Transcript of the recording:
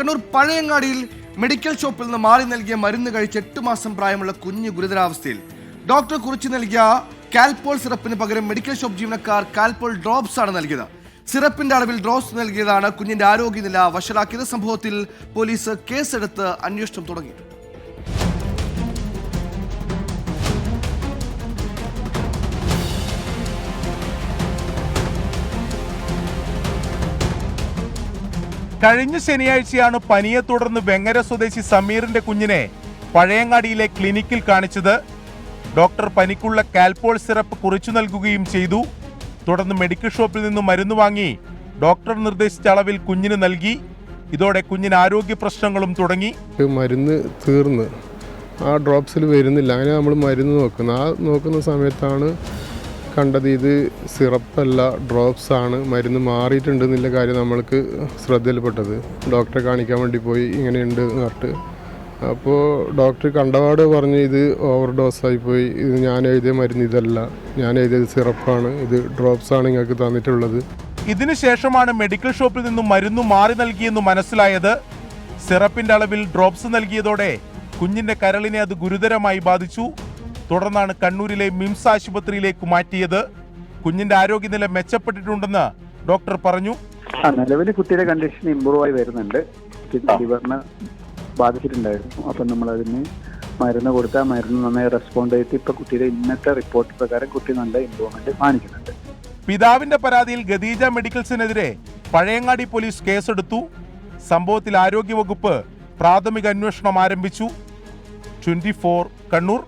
Kannur പഴയങ്ങാടിയിൽ medical ഷോപ്പിൽ നിന്ന് മാറി നൽകിയ മരുന്ന് കഴിച്ച് എട്ട് മാസം പ്രായമുള്ള കുഞ്ഞ് ഗുരുതരാവസ്ഥയിൽ. ഡോക്ടർ കുറിച്ച് നൽകിയ കാൽപോൾ സിറപ്പിന് പകരം മെഡിക്കൽ ഷോപ്പ് ജീവനക്കാർ കാൽപോൾ ഡ്രോപ്സ് ആണ് നൽകിയത്. സിറപ്പിന്റെ അളവിൽ ഡ്രോപ്സ് നൽകിയതാണ് കുഞ്ഞിന്റെ ആരോഗ്യനില വഷളാക്കിയത്. സംഭവത്തിൽ പോലീസ് കേസെടുത്ത് അന്വേഷണം തുടങ്ങി. കഴിഞ്ഞ ശനിയാഴ്ചയാണ് പനിയെ തുടർന്ന് വെങ്ങര സ്വദേശി സമീറിന്റെ കുഞ്ഞിനെ പഴയങ്ങാടിയിലെ ക്ലിനിക്കിൽ കാണിച്ചത്. ഡോക്ടർ പനിക്കുള്ള കാൽപോൾ സിറപ്പ് കുറിച്ചു നൽകുകയും ചെയ്തു. തുടർന്ന് മെഡിക്കൽ ഷോപ്പിൽ നിന്ന് മരുന്ന് വാങ്ങി ഡോക്ടർ നിർദ്ദേശിച്ച അളവിൽ കുഞ്ഞിന് നൽകി. ഇതോടെ കുഞ്ഞിന് ആരോഗ്യ പ്രശ്നങ്ങളും തുടങ്ങി. മരുന്ന് തീർന്ന്. ആ ഡ്രോപ്സിൽ വരുന്നില്ല. അങ്ങനെ നമ്മൾ മരുന്ന് നോക്കുന്നു. ആ നോക്കുന്ന സമയത്താണ് കണ്ടത് ഇത് സിറപ്പല്ല ഡ്രോപ്സ് ആണ് മരുന്ന് മാറിയിട്ടുണ്ട് എന്നുള്ള കാര്യം നമ്മൾക്ക് ശ്രദ്ധയിൽപ്പെട്ടത്. ഡോക്ടറെ കാണിക്കാൻ വേണ്ടി പോയി ഇങ്ങനെയുണ്ട് എന്ന് പറഞ്ഞിട്ട്. അപ്പോൾ ഡോക്ടർ കണ്ടപാട് പറഞ്ഞ് ഇത് ഓവർ ഡോസായി പോയി. ഇത് ഞാൻ എഴുതിയ മരുന്ന് ഇതല്ല. ഞാൻ എഴുതിയത് സിറപ്പാണ്. ഇത് ഡ്രോപ്സ് ആണ് നിങ്ങൾക്ക് തന്നിട്ടുള്ളത്. ഇതിനു ശേഷമാണ് മെഡിക്കൽ ഷോപ്പിൽ നിന്നും മരുന്ന് മാറി നൽകിയെന്ന് മനസ്സിലായത്. സിറപ്പിന്റെ അളവിൽ ഡ്രോപ്സ് നൽകിയതോടെ കുഞ്ഞിന്റെ കരളിനെ അത് ഗുരുതരമായി ബാധിച്ചു. തുടർന്നാണ് കണ്ണൂരിലെ മിംസ് ആശുപത്രിയിലേക്ക് മാറ്റിയത്. കുഞ്ഞിന്റെ ആരോഗ്യനില മെച്ചപ്പെട്ടിട്ടുണ്ടെന്ന് ഡോക്ടർ പറഞ്ഞു. ആ നിലവിൽ കുട്ടിയുടെ കണ്ടീഷൻ ഇമ്പ്രൂവ് ആയി വരുന്നുണ്ട്. ലിവറിന് ബാധിച്ചിട്ടുണ്ടായിരുന്നു. അപ്പം നമ്മൾ അതിന് മരുന്ന് കൊടുത്താൽ മരുന്ന് നന്നായി റെസ്പോണ്ട് ചെയ്തിട്ട് ഇപ്പൊ കുട്ടിയുടെ ഇന്നത്തെ റിപ്പോർട്ട് പ്രകാരം കുട്ടി നല്ല ഇമ്പ്രൂവ്മെന്റ് കാണിക്കുന്നുണ്ട്. പിതാവിന്റെ പരാതിയിൽ ഗദീജ മെഡിക്കൽസിനെതിരെ പഴയങ്ങാടി പോലീസ് കേസെടുത്തു. സംഭവത്തിൽ ആരോഗ്യവകുപ്പ് പ്രാഥമിക അന്വേഷണം ആരംഭിച്ചു. ട്വന്റി കണ്ണൂർ.